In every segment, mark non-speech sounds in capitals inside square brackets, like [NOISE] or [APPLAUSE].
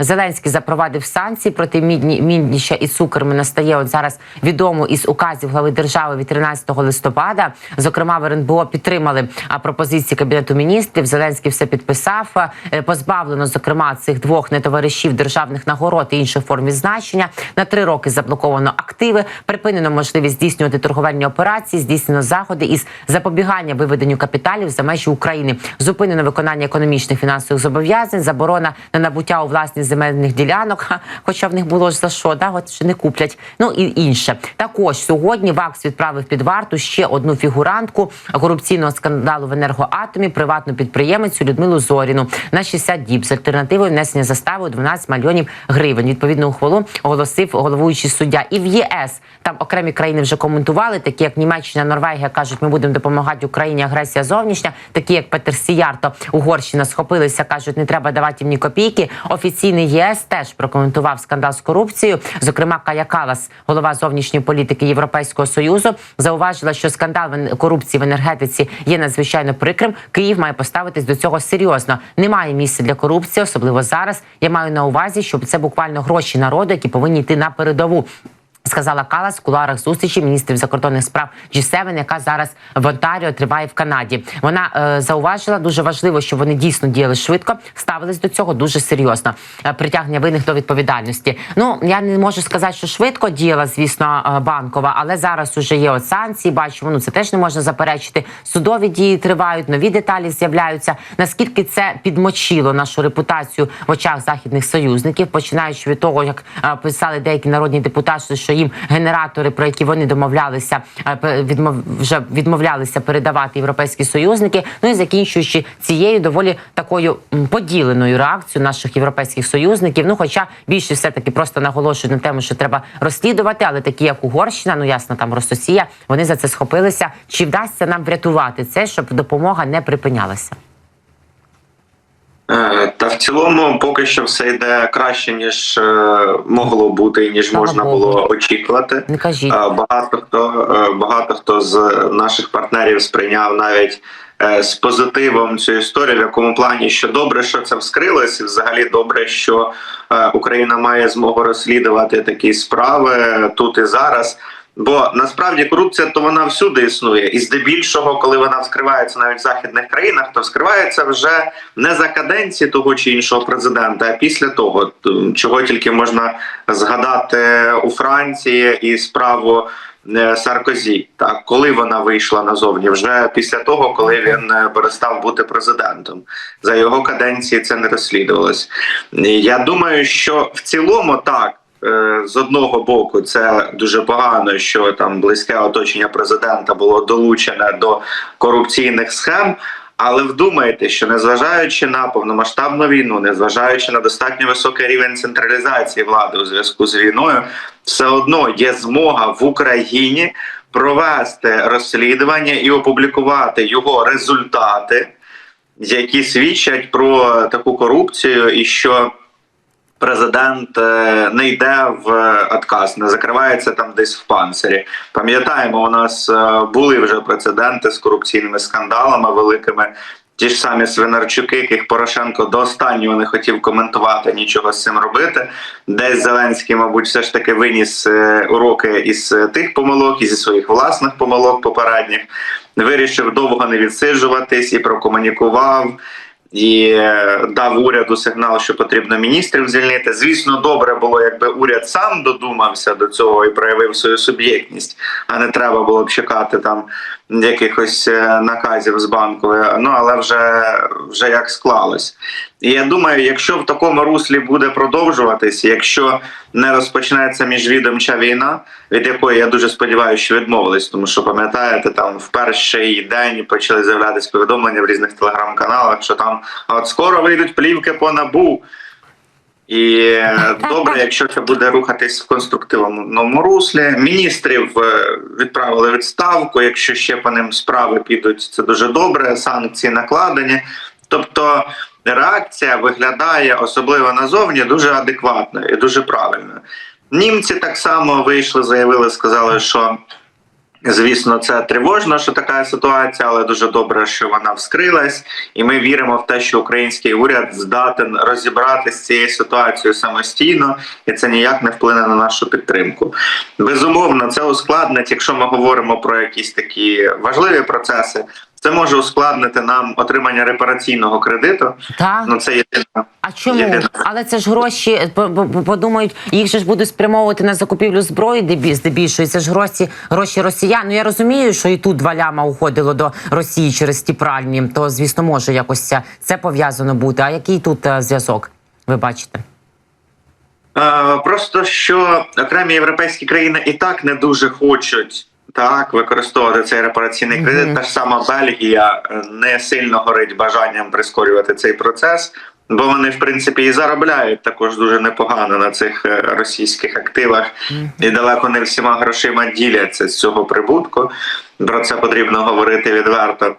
Зеленський запровадив санкції проти Мідні, Мідніча і Цукерми настає от зараз відомо із указів глави держави від 13 листопада. Зокрема, в РНБО підтримали пропозиції кабінету міністрів. Зеленський все підписав. Е, Позбавлено зокрема цих двох нетоваришів державних нагород і інших форм відзначення. На три роки заблоковано активи, припинено можливість здійснювати торговельні операції, здійснено заходи із запобігання виведенню капіталів за межі України. Зупинено виконання економічних фінансових зобов'язань, заборона на набуття у власність земельних ділянок, хоча в них було ж за що, да, от ще не куплять. Ну і інше. Також сьогодні ВАКС відправив під варту ще одну фігурантку корупційного скандалу в енергоатомі, приватну підприємицю Людмилу Зоріну на 60 діб з альтернативою внесення застави у 12 мільйонів гривень. Відповідну ухвалу оголосив головуючий суддя. І в ЄС там окремі країни вже коментували, такі як Німеччина, Норвегія кажуть, ми будемо допомагати Україні. Агресія зовнішня, такі як Петер Сіярто, Угорщина схопилися, кажуть, не треба давати їм ні копійки. Офіційний ЄС теж прокоментував скандал з корупцією. Зокрема, Кая Калас, голова зовнішньої політики Європейського союзу, зауважила, що скандал в корупції в енергетиці є надзвичайно прикрим. Київ має поставитись до цього серйозно. Немає місця для корупції, особливо зараз. Я маю на увазі, щоб це буквально гроші народу, які повинні йти на передову. Сказала Калас в кулуарах зустрічі міністрів закордонних справ G7, яка зараз в Онтаріо триває в Канаді. Вона е, зауважила дуже важливо, щоб вони дійсно діяли швидко, ставились до цього дуже серйозно. Е, притягнення винних до відповідальності. Ну я не можу сказати, що швидко діяла, звісно, е, банкова, але зараз уже є от санкції. Бачимо, ну це теж не можна заперечити. Судові дії тривають, нові деталі з'являються. Наскільки це підмочило нашу репутацію в очах західних союзників, починаючи від того, як е, писали деякі народні депутати, що їм генератори, про які вони домовлялися, е, відмов вже відмовлялися передавати європейські союзники. Ну і закінчуючи цією доволі такою поділеною реакцією наших європейських союзників. Ну, хоча більше все таки просто наголошують на тему, що треба розслідувати, але такі як Угорщина, ну ясно, там Рососія, вони за це схопилися. Чи вдасться нам врятувати це, щоб допомога не припинялася? Е, Та в цілому поки що все йде краще, ніж е, могло бути ніж Слава можна Богу. було очікувати. Не кажіть. Е, Багато хто багато хто з наших партнерів сприйняв навіть з позитивом цю історію, в якому плані, що добре, що це вскрилось, і взагалі добре, що Україна має змогу розслідувати такі справи тут і зараз. Бо насправді корупція то вона всюди існує, і здебільшого, коли вона вскривається навіть в західних країнах, то вскривається вже не за каденції того чи іншого президента, а після того, чого тільки можна згадати у Франції і справу е, Саркозі, так коли вона вийшла назовні, вже після того, коли він е, перестав бути президентом, за його каденції це не розслідувалось. Я думаю, що в цілому так. Е, З одного боку, це дуже погано, що там близьке оточення президента було долучене до корупційних схем. Але вдумайте, що незважаючи на повномасштабну війну, незважаючи на достатньо високий рівень централізації влади у зв'язку з війною, все одно є змога в Україні провести розслідування і опублікувати його результати, які свідчать про таку корупцію, і що президент е, не йде в отказ, не закривається там десь в панцирі. Пам'ятаємо, у нас е, були вже прецеденти з корупційними скандалами великими. Ті ж самі Свинарчуки, яких Порошенко до останнього не хотів коментувати, нічого з цим робити. Десь Зеленський, мабуть, все ж таки виніс е, уроки із е, тих помилок, і зі своїх власних помилок попередніх. Вирішив довго не відсиджуватись і прокомунікував. І е, дав уряду сигнал, що потрібно міністрів звільнити. Звісно, добре було, якби уряд сам додумався до цього і проявив свою суб'єктність, а не треба було б чекати там якихось е, наказів з банку. Ну але вже, вже як склалось. І я думаю, якщо в такому руслі буде продовжуватись, якщо не розпочнеться міжвідомча війна, від якої я дуже сподіваюся, що відмовились, тому що пам'ятаєте, там в перший день почали з'являтися повідомлення в різних телеграм-каналах, що там от скоро вийдуть плівки по набу. І е, добре, якщо це буде рухатись в конструктивному руслі. Міністрів е, відправили відставку. Якщо ще по ним справи підуть, це дуже добре. Санкції накладені. Тобто реакція виглядає, особливо назовні, дуже адекватною і дуже правильною. Німці так само вийшли, заявили, сказали, що Звісно, це тривожно, що така ситуація, але дуже добре, що вона вскрилась, і ми віримо в те, що український уряд здатен розібратися з цією ситуацією самостійно, і це ніяк не вплине на нашу підтримку. Безумовно, це ускладнить, якщо ми говоримо про якісь такі важливі процеси. Це може ускладнити нам отримання репараційного кредиту. Так. Ну це єдина А чому? Єдине. Але це ж гроші по- подумають, їх же ж будуть спрямовувати на закупівлю зброї, дебі- здебільшого. Це ж гроші, гроші росіян. Ну я розумію, що і тут два ляма уходило до Росії через ті пральні. То звісно може якось це, це пов'язано бути. А який тут е, зв'язок? Ви бачите? Е, Просто що окремі європейські країни і так не дуже хочуть так використовувати цей репараційний кредит. Та ж сама Бельгія е, не сильно горить бажанням прискорювати цей процес, бо вони в принципі і заробляють також дуже непогано на цих е, російських активах, і далеко не всіма грошима діляться з цього прибутку. Про це потрібно говорити відверто.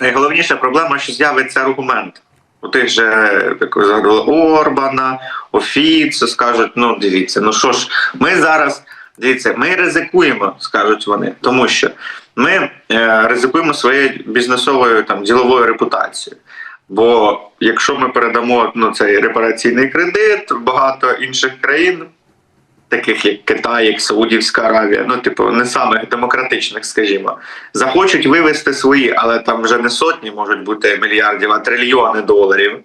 Найголовніша проблема, що з'явиться аргумент. У тих же, як згадували, Орбана, Офіцу скажуть: ну дивіться, ну що ж, ми зараз дивіться, ми ризикуємо, скажуть вони, тому що ми е, ризикуємо своєю бізнесовою там діловою репутацією. Бо якщо ми передамо ну, цей репараційний кредит, багато інших країн, таких як Китай, як Саудівська Аравія, ну типу не самих демократичних, скажімо, захочуть вивести свої, але там вже не сотні можуть бути мільярдів, а трильйони доларів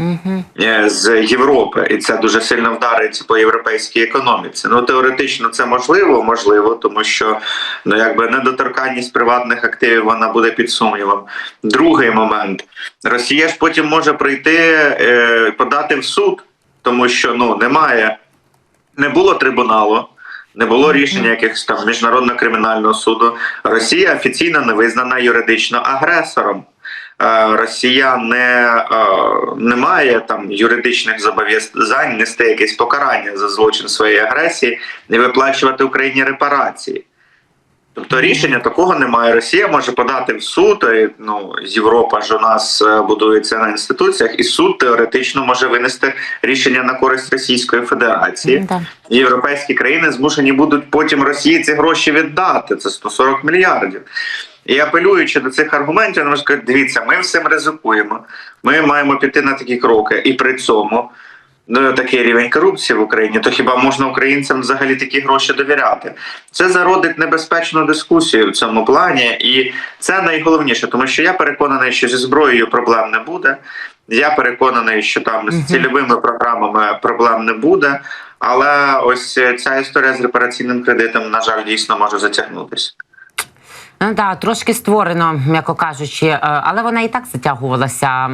Угу. е, з Європи, і це дуже сильно вдарить по європейській економіці. Ну теоретично це можливо, можливо, тому що ну якби недоторканність приватних активів вона буде під сумнівом. Другий момент Росія ж потім може прийти е, подати в суд, тому що ну немає, не було трибуналу. Не було рішення якихось там міжнародного кримінального суду. Росія офіційно не визнана юридично агресором. Е, Росія не, е, не має там юридичних зобов'язань нести якесь покарання за злочин своєї агресії і виплачувати Україні репарації. Тобто рішення такого немає. Росія може подати в суд. і, Ну Європа ж у нас е, будується на інституціях, і суд теоретично може винести рішення на користь Російської Федерації. Да. Європейські країни змушені будуть потім Росії ці гроші віддати. Це 140 мільярдів. І апелюючи до цих аргументів, вони можуть сказати, дивіться, ми всім ризикуємо. Ми маємо піти на такі кроки, і при цьому такий рівень корупції в Україні, то хіба можна українцям взагалі такі гроші довіряти? Це зародить небезпечну дискусію в цьому плані, і це найголовніше, тому що я переконаний, що зі зброєю проблем не буде. Я переконаний, що там з цільовими програмами проблем не буде. Але ось ця історія з репараційним кредитом, на жаль, дійсно може затягнутися. Ну да, трошки створено, м'яко кажучи, е, але вона і так затягувалася.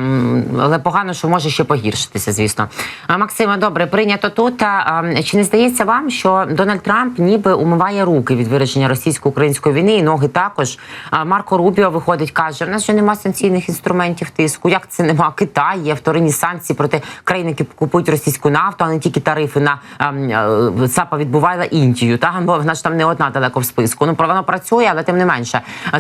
Але погано, що може ще погіршитися, звісно. А, Максиме, добре, прийнято тут. А, а, Чи не здається вам, що Дональд Трамп ніби умиває руки від вирішення російсько-української війни і ноги також? Марко Рубіо виходить, каже: в нас же немає санкційних інструментів тиску. Як це нема? Китай є вторинні санкції проти країн, які купують російську нафту, а не тільки тарифи на ем, е, відбувала Індію. Та бо вона ж там не одна далеко в списку. Ну воно працює, але тим не менше.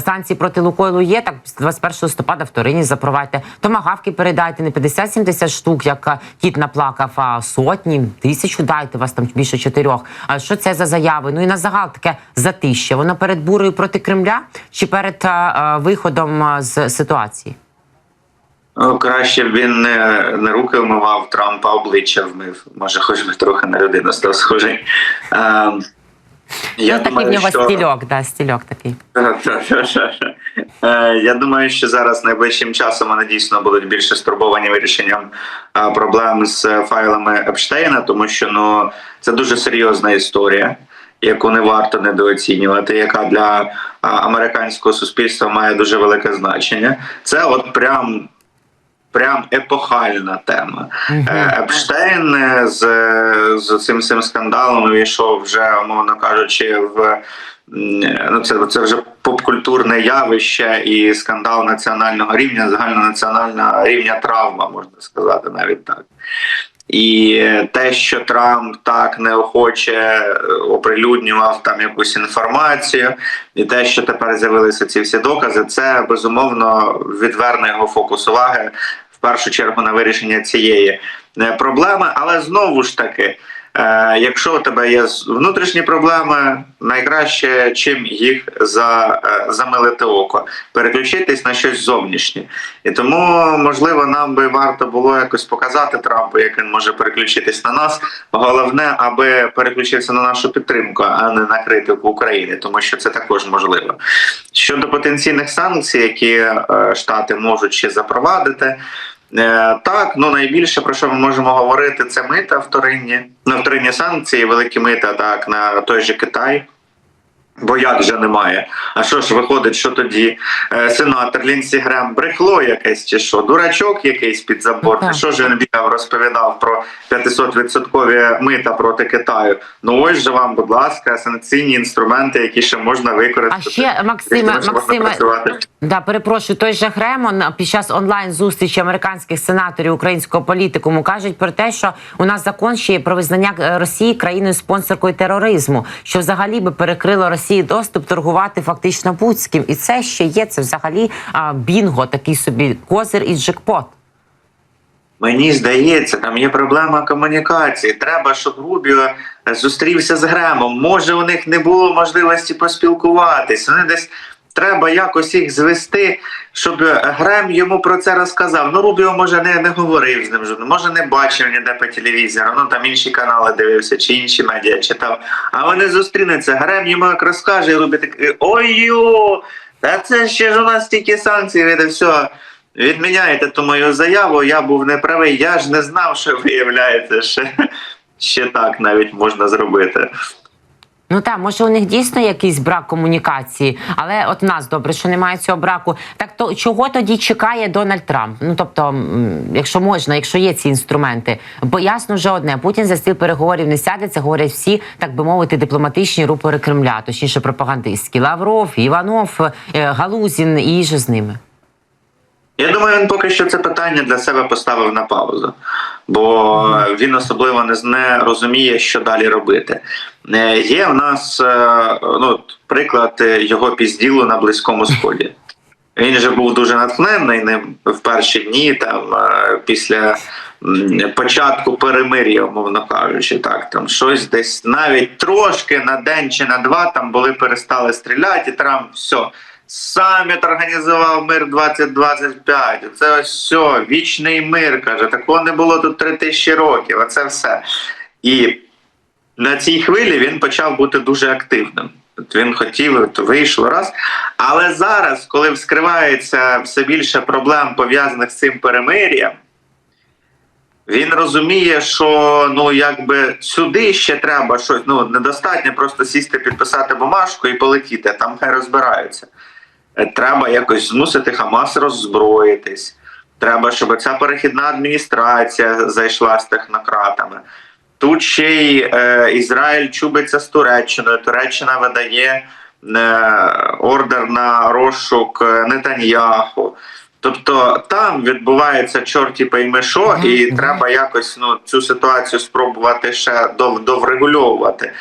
Санкції проти Лукойлу є. Так з 21 листопада вторинні запровадьте. Томагавки передайте не 50-70 штук, як е, кіт наплакав, а сотні, тисячу дайте вас там більше чотирьох. А що це за заяви? Ну і на загал таке затище. Воно перед бурою проти Кремля чи перед е, е, виходом з ситуації? Ну, краще б він не, не руки вмивав, Трампа обличчя вмив. Може, хоч би трохи на людину став схожий. Е, ну такий в нього стільок, да, стільок такий. Е, Я думаю, що зараз найближчим часом вони дійсно будуть більше стурбовані вирішенням проблем з файлами Епштейна, тому що ну це дуже серйозна історія, яку не варто недооцінювати, яка для американського суспільства має дуже велике значення. Це от прям. Прям епохальна тема. Е, Епштейн е, з, з цим цим скандалом увійшов вже, мовно кажучи, в ну це, це вже попкультурне явище і скандал національного рівня, загальнонаціонального рівня травма, можна сказати, навіть так. І те, що Трамп так неохоче е, оприлюднював там якусь інформацію, і те, що тепер з'явилися ці всі докази, це безумовно відверне його фокус уваги першу чергу на вирішення цієї е, проблеми. Але знову ж таки, Е, якщо у тебе є внутрішні проблеми, найкраще чим їх за, е, замилити око, переключитись на щось зовнішнє. І тому, можливо, нам би варто було якось показати Трампу, як він може переключитись на нас. Головне, аби переключився на нашу підтримку, а не на критику України, тому що це також можливо. Щодо потенційних санкцій, які штати можуть ще запровадити. Е, Так, ну найбільше про що ми можемо говорити, це мита вторинні, на вторинні санкції, великі мита, так на той же Китай. Бо як же немає? А що ж виходить, що тоді е, сенатор Лінсі Грем брехло якесь чи що? Дурачок якийсь під забор? Так. Що ж він бігав, розповідав про 500% мита проти Китаю? Ну ось же вам, будь ласка, санкційні інструменти, які ще можна А використати. ще Максиме, Максиме, да, перепрошую, той же Гремон під час онлайн зустрічі американських сенаторів українського політикуму кажуть про те, що у нас закон ще є про визнання е, Росії країною спонсоркою тероризму, що взагалі би перекрило Росії доступ торгувати фактично будь-ким. І це ще є. Це взагалі а, бінго, такий собі козир і джекпот. Мені здається, там є проблема комунікації. Треба, щоб Рубіо зустрівся з Гремом. Може, у них не було можливості поспілкуватись. Вони десь треба якось їх звести, щоб Грем йому про це розказав. Ну, Рубіо може не, не говорив з ним, жодним, може не бачив ніде по телевізору. Ну там інші канали дивився, чи інші медіа читав. А вони зустрінуться. Грем йому як розкаже, і Рубі такий ой-йо! Та це ще ж у нас тільки санкції, від все. Відміняєте ту мою заяву, я був неправий. Я ж не знав, що виявляється, ще, ще так навіть можна зробити. Ну так, може у них дійсно якийсь брак комунікації, але от нас добре, що немає цього браку. Так то чого тоді чекає Дональд Трамп? Ну тобто, якщо можна, якщо є ці інструменти, бо ясно вже одне, Путін за стіл переговорів не сяде. Це говорять всі, так би мовити, дипломатичні рупори Кремля, точніше пропагандистські Лавров, Іванов, е, Галузін і же з ними. Я думаю, він поки що це питання для себе поставив на паузу, бо він особливо не, не розуміє, що далі робити. Е, Є у нас е, ну, приклад е, його пізділу на Близькому Сході. Він же був дуже натхненний ним в перші дні, там після початку перемир'я, умовно кажучи, так там щось десь навіть трошки на день чи на два там були перестали стріляти, і Трамп все. Саміт організував мир 2025. Це ось все, вічний мир. каже. Такого не було тут три тисячі років. Оце все. І на цій хвилі він почав бути дуже активним. От Він хотів, от вийшло раз. Але зараз, коли вскривається все більше проблем пов'язаних з цим перемир'ям, він розуміє, що ну якби сюди ще треба щось. Ну недостатньо просто сісти, підписати бумажку і полетіти. Там хай розбираються. Треба якось змусити Хамас роззброїтись. Треба, щоб ця перехідна адміністрація зайшла з технократами. Тут ще й е, Ізраїль чубиться з Туреччиною. Туреччина видає е, ордер на розшук е, Нетаньяху. Тобто там відбувається чорті пойми що, і треба якось ну, цю ситуацію спробувати ще дов- доврегульовувати.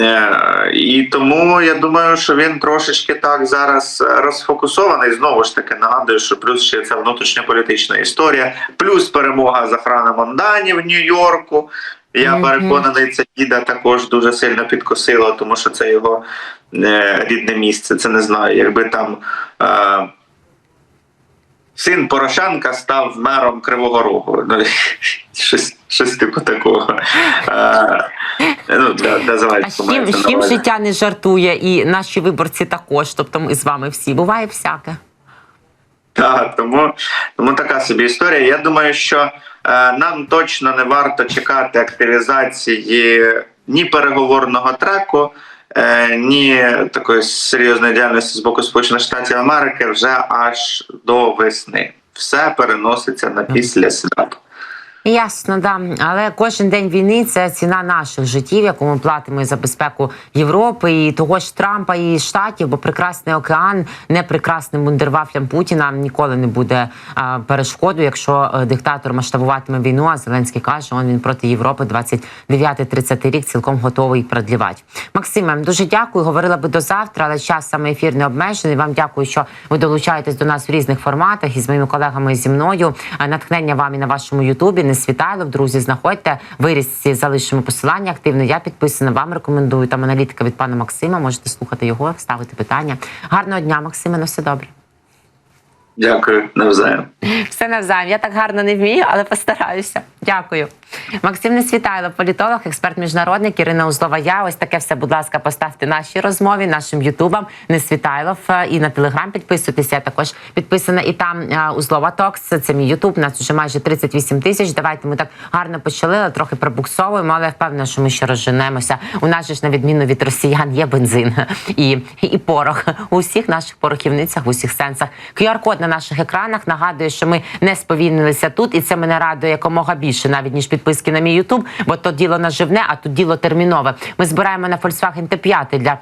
Е, і тому я думаю, що він трошечки так зараз е, розфокусований. Знову ж таки нагадую, що плюс ще ця внутрішньополітична історія, плюс перемога Захрана Мондані в Нью-Йорку. Я переконаний, це діда також дуже сильно підкосило, тому що це його е, рідне місце. Це не знаю, якби там. Син Порошенка став мером Кривого Рогу. Ну, [LAUGHS] щось, щось типу такого. Ну, для, для А з чим, з чим життя не жартує, і наші виборці також. Тобто ми з вами всі буває всяке. Так, тому, тому така собі історія. Я думаю, що е, нам точно не варто чекати активізації ні переговорного треку, е, ні такої серйозної діяльності з боку Сполучених Штатів Америки вже аж до весни. Все переноситься на після свят. Ясно, да. Але кожен день війни це ціна наших життів, яку ми платимо і за безпеку Європи, і того ж Трампа і Штатів, бо прекрасний океан не прекрасним вундервафлям Путіна ніколи не буде а, перешкодою, якщо е, диктатор масштабуватиме війну. А Зеленський каже, он він проти Європи 29-30 рік цілком готовий продлівати. Максиме, дуже дякую. Говорила би до завтра, але час саме ефір не обмежений. Вам дякую, що ви долучаєтесь до нас в різних форматах із моїми колегами і зі мною. А Натхнення вам і на вашому Ютубі. Не Світайлов. Друзі, знаходьте вирізці, залишимо посилання активно. Я підписана. Вам рекомендую там аналітика від пана Максима. Можете слухати його, ставити питання. Гарного дня, Максиме. На все добре. Дякую навзаєм. Все навзаєм. Я так гарно не вмію, але постараюся. Дякую. Максим Несвітайло, політолог, експерт міжнародник, Ірина Узлова. Я ось таке все, будь ласка, поставте нашій розмові, нашим ютубам. Несвітайлов е, і на телеграм підписуйтеся. Я також підписана і там е, Узлова Токс. Це мій ютуб. Нас вже майже 38 тисяч. Давайте ми так гарно почали, але трохи пробуксовуємо, але я впевнена, що ми ще розженемося. У нас же ж на відміну від росіян є бензин і, і порох у всіх наших порохівницях, в усіх сенсах. QR-код на наших екранах нагадує, що ми не сповільнилися тут, і це мене радує якомога більше, навіть ніж підписки на мій Ютуб, бо то діло наживне, а тут діло термінове. Ми збираємо на Volkswagen Т5 для.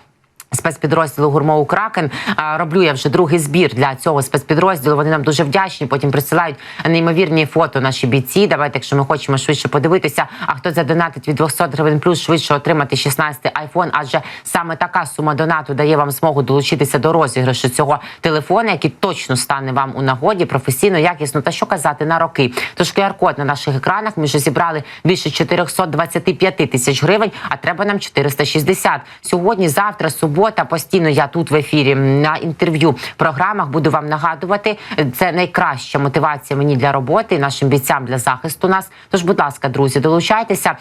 Спецпідрозділу гурмоу Кракен роблю я вже другий збір для цього спецпідрозділу. Вони нам дуже вдячні. Потім присилають неймовірні фото наші бійці. Давайте, якщо ми хочемо швидше подивитися. А хто задонатить від 200 гривень плюс швидше отримати 16 айфон? Адже саме така сума донату дає вам змогу долучитися до розіграшу цього телефона, який точно стане вам у нагоді професійно, якісно та що казати на роки. Тож QR-код на наших екранах. Ми вже зібрали більше 425 тисяч гривень. А треба нам 460. Сьогодні, завтра, субота. Постійно я тут в ефірі на інтерв'ю програмах буду вам нагадувати. Це найкраща мотивація мені для роботи, нашим бійцям для захисту нас. Тож, будь ласка, друзі, долучайтеся.